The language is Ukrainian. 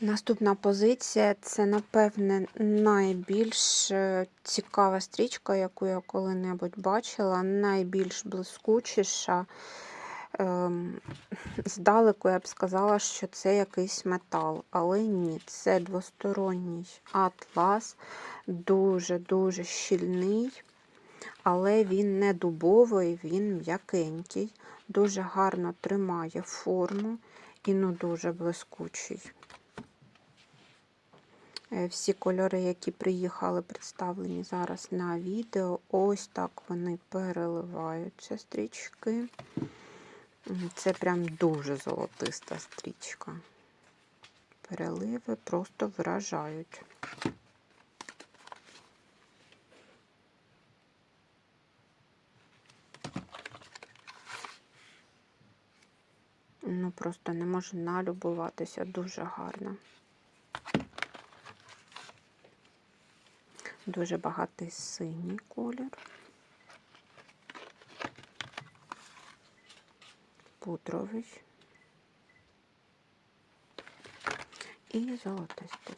Наступна позиція це, напевне, найбільш е, цікава стрічка, яку я коли-небудь бачила, найбільш блискучіша. Ем, Здалеку я б сказала, що це якийсь метал, але ні, це двосторонній атлас, дуже-дуже щільний, але він не дубовий, він м'якенький, дуже гарно тримає форму і ну дуже блискучий. Е, Всі кольори, які приїхали, представлені зараз на відео. Ось так вони переливаються стрічки. Це прям дуже золотиста стрічка. Переливи просто вражають. Ну, просто не можу налюбуватися, дуже гарно. Дуже багатий синій колір. Пудровий. І золотистий.